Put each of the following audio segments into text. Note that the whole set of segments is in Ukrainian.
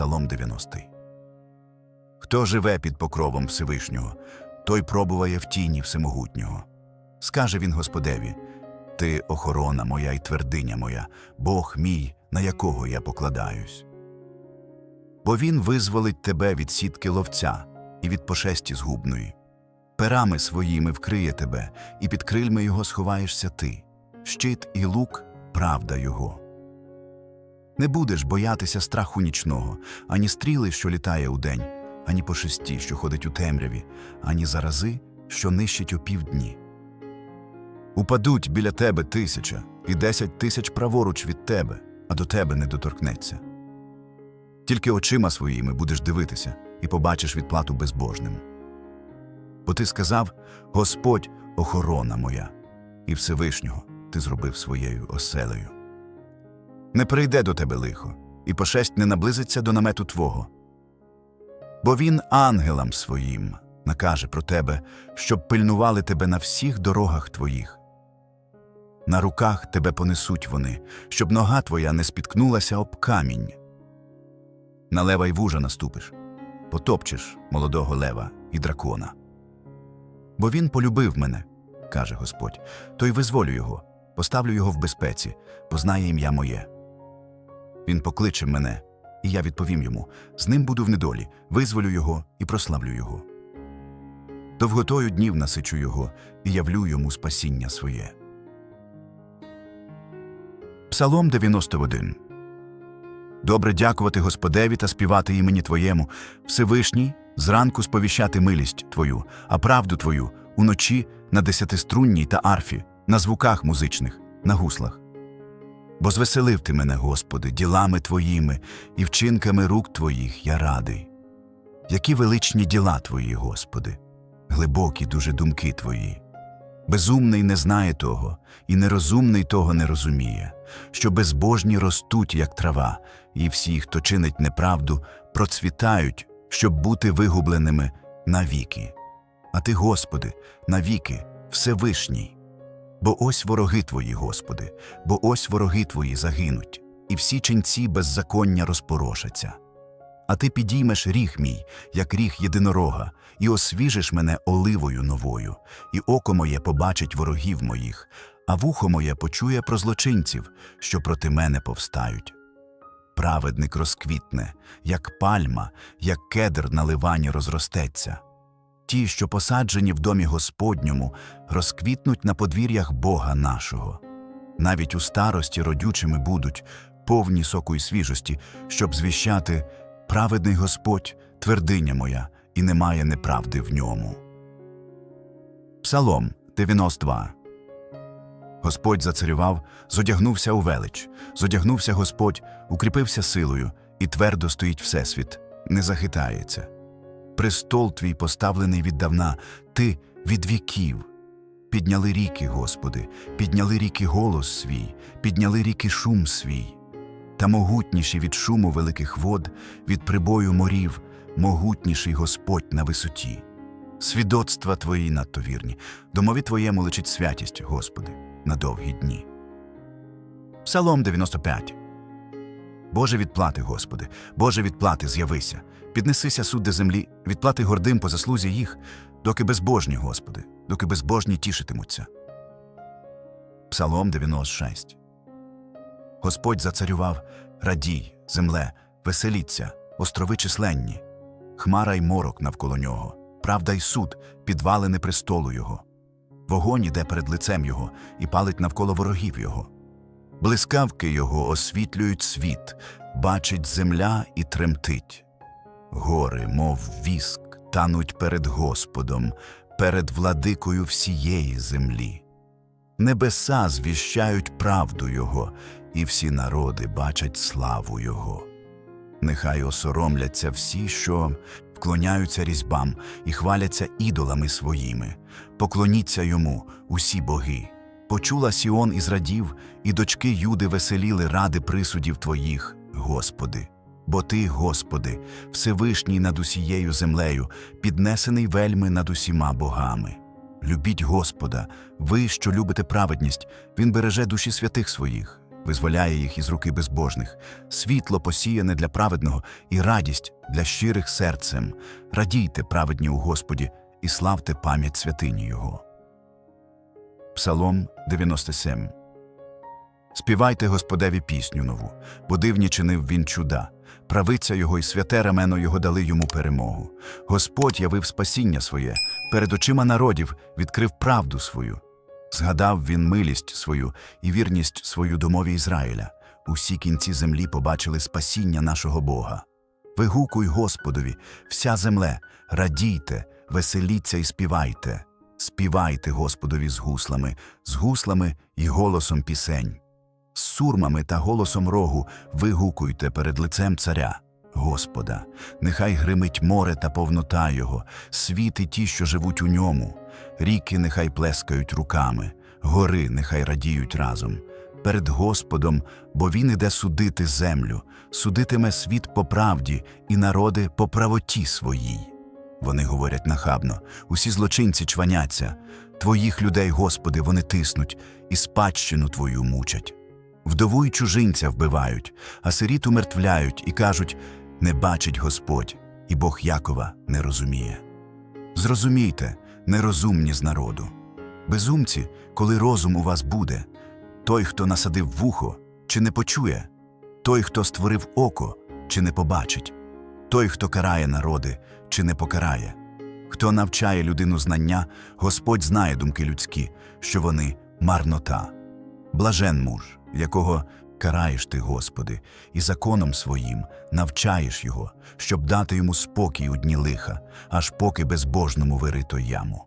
Псалом 90. Хто живе під покровом Всевишнього, той пробуває в тіні Всемогутнього. Скаже він Господеві: Ти охорона моя й твердиня моя, Бог мій, на якого я покладаюсь. Бо він визволить тебе від сітки ловця і від пошесті згубної. Перами своїми вкриє тебе, і під крильми його сховаєшся ти. Щит і лук правда його. Не будеш боятися страху нічного, ані стріли, що літає удень, ані пошесті, що ходить у темряві, ані зарази, що нищить у півдні. Упадуть біля тебе тисяча і десять тисяч праворуч від тебе, а до тебе не доторкнеться. Тільки очима своїми будеш дивитися і побачиш відплату безбожним. Бо ти сказав Господь охорона моя, і Всевишнього ти зробив своєю оселею. Не прийде до тебе лихо, і пошесть не наблизиться до намету твого. Бо він ангелам своїм накаже про тебе, щоб пильнували тебе на всіх дорогах твоїх. На руках тебе понесуть вони, щоб нога твоя не спіткнулася об камінь. На лева й вужа наступиш, потопчеш молодого лева і дракона. Бо він полюбив мене, каже Господь, то й визволю його, поставлю його в безпеці, познає ім'я моє. Він покличе мене, і я відповім йому: з ним буду в недолі, визволю його і прославлю його. Довготою днів насичу його і явлю йому спасіння своє. Псалом 91 Добре дякувати Господеві та співати імені Твоєму, Всевишній, зранку сповіщати милість Твою, а правду Твою уночі на десятиструнній та арфі, на звуках музичних, на гуслах. Бо звеселив ти мене, Господи, ділами Твоїми і вчинками рук Твоїх я радий. Які величні діла Твої, Господи, глибокі дуже думки Твої. Безумний не знає того, і нерозумний того не розуміє, що безбожні ростуть, як трава, і всі, хто чинить неправду, процвітають, щоб бути вигубленими навіки. А ти, Господи, навіки, Всевишній. Бо ось вороги Твої, Господи, бо ось вороги Твої загинуть, і всі ченці беззаконня розпорошаться. А ти підіймеш ріг мій, як ріг єдинорога, і освіжиш мене оливою новою, і око моє побачить ворогів моїх, а вухо моє почує про злочинців, що проти мене повстають. Праведник розквітне, як пальма, як кедр на ливані розростеться. Ті, що посаджені в домі Господньому, розквітнуть на подвір'ях Бога нашого. Навіть у старості родючими будуть, повні соку й свіжості, щоб звіщати праведний Господь, твердиня моя, і немає неправди в ньому. Псалом 92 Господь зацарював, зодягнувся у велич, зодягнувся Господь, укріпився силою, і твердо стоїть Всесвіт, не захитається. Престол твій поставлений віддавна, ти від віків. Підняли ріки, Господи, підняли ріки голос свій, підняли ріки шум свій. Та могутніші від шуму великих вод, від прибою морів, могутніший Господь на висоті. Свідоцтва Твої надто вірні, домові Твоєму личить святість, Господи, на довгі дні. Псалом 95 Боже відплати, Господи, Боже відплати, з'явися, піднесися судде землі, відплати гордим по заслузі їх, доки безбожні, Господи, доки безбожні тішитимуться. Псалом 96 Господь зацарював, радій, земле, веселіться, острови численні, хмара й морок навколо нього, правда й суд, підвалини престолу його. Вогонь іде перед лицем його і палить навколо ворогів його. Блискавки його освітлюють світ, бачить земля і тремтить. Гори, мов віск, тануть перед Господом, перед владикою всієї землі. Небеса звіщають правду Його, і всі народи бачать славу Його. Нехай осоромляться всі, що вклоняються різьбам і хваляться ідолами своїми, поклоніться йому усі боги. Почула Сіон і зрадів, і дочки Юди веселіли ради присудів Твоїх, Господи. Бо Ти, Господи, Всевишній над усією землею, піднесений вельми над усіма богами. Любіть Господа, ви, що любите праведність, Він береже душі святих своїх, визволяє їх із руки безбожних, світло посіяне для праведного і радість для щирих серцем. Радійте, праведні у Господі, і славте пам'ять святині Його. Псалом 97 Співайте Господеві пісню нову, бо дивні чинив він чуда. Правиця його і святе рамено його дали йому перемогу. Господь явив спасіння своє, перед очима народів відкрив правду свою. Згадав він милість свою і вірність свою домові Ізраїля. Усі кінці землі побачили спасіння нашого Бога. Вигукуй Господові, вся земле, радійте, веселіться і співайте. Співайте Господові з гуслами, з гуслами і голосом пісень. З сурмами та голосом рогу вигукуйте перед лицем царя, Господа, нехай гримить море та повнота його, світи ті, що живуть у ньому, ріки нехай плескають руками, гори нехай радіють разом. Перед Господом, бо Він іде судити землю, судитиме світ по правді і народи по правоті своїй. Вони говорять нахабно, усі злочинці чваняться, твоїх людей, Господи, вони тиснуть, і спадщину твою мучать. Вдову й чужинця вбивають, а сиріт умертвляють і кажуть не бачить Господь, і Бог Якова не розуміє. Зрозумійте, нерозумні з народу. Безумці, коли розум у вас буде, той, хто насадив вухо, чи не почує, той, хто створив око, чи не побачить, той, хто карає народи, чи не покарає. Хто навчає людину знання, Господь знає думки людські, що вони марнота. Блажен муж, якого караєш ти, Господи, і законом своїм навчаєш його, щоб дати йому спокій у дні лиха, аж поки безбожному вирито яму.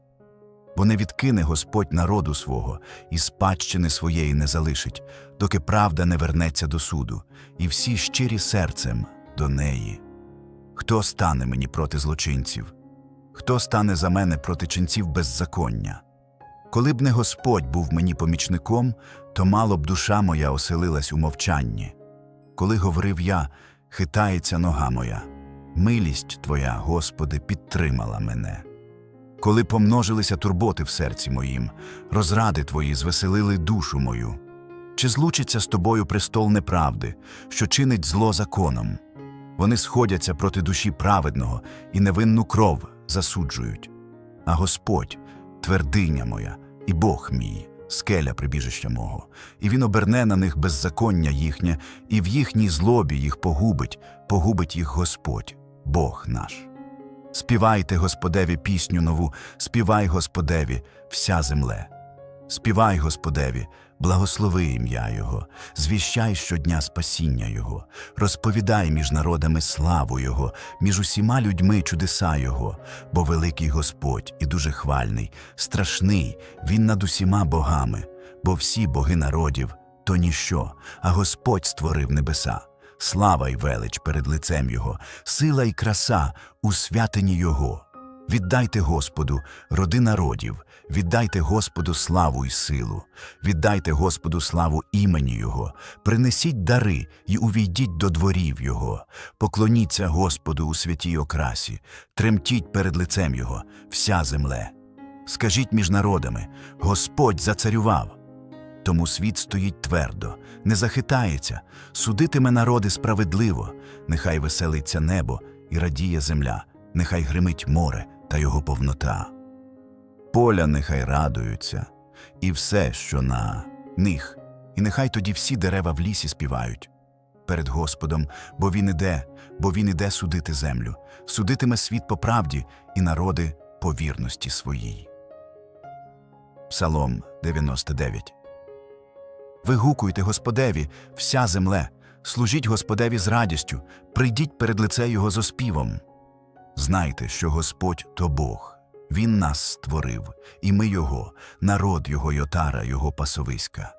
Бо не відкине Господь народу свого і спадщини своєї не залишить, доки правда не вернеться до суду, і всі щирі серцем до неї. Хто стане мені проти злочинців? Хто стане за мене проти ченців беззаконня? Коли б не Господь був мені помічником, то мало б душа моя оселилась у мовчанні. Коли говорив я, хитається нога моя. Милість Твоя, Господи, підтримала мене. Коли помножилися турботи в серці моїм, розради Твої звеселили душу мою. Чи злучиться з тобою престол неправди, що чинить зло законом? Вони сходяться проти душі праведного і невинну кров засуджують. А Господь, твердиня моя, і Бог мій, скеля прибіжища мого, і він оберне на них беззаконня їхнє, і в їхній злобі їх погубить, погубить їх Господь, Бог наш. Співайте Господеві пісню нову, співай Господеві, вся земле. Співай Господеві, благослови ім'я Його, звіщай щодня спасіння Його, розповідай між народами славу Його, між усіма людьми чудеса Його, бо великий Господь і дуже хвальний, страшний, Він над усіма богами, бо всі боги народів то ніщо, а Господь створив небеса. Слава й велич перед лицем Його, сила й краса у святині Його. Віддайте Господу, роди народів, віддайте Господу славу й силу, віддайте Господу славу імені Його, принесіть дари й увійдіть до дворів Його, поклоніться Господу у святій окрасі, тремтіть перед лицем Його, вся земле. Скажіть між народами, Господь зацарював. Тому світ стоїть твердо, не захитається, судитиме народи справедливо, нехай веселиться небо і радіє земля, нехай гримить море та його повнота. Поля нехай радуються, і все, що на них, і нехай тоді всі дерева в лісі співають. Перед Господом, бо він іде, бо він іде судити землю, судитиме світ по правді і народи по вірності своїй. Псалом 99 Вигукуйте Господеві, вся земле, служіть Господеві з радістю, прийдіть перед лице Його з оспівом. Знайте, що Господь то Бог, Він нас створив, і ми Його, народ Його Йотара, Його пасовиська.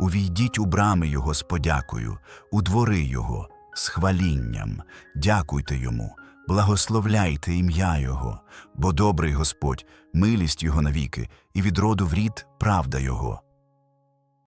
Увійдіть у брами Його з подякою, у двори Його з хвалінням, дякуйте Йому, благословляйте ім'я Його, бо добрий Господь, милість Його навіки, і від роду в рід правда Його.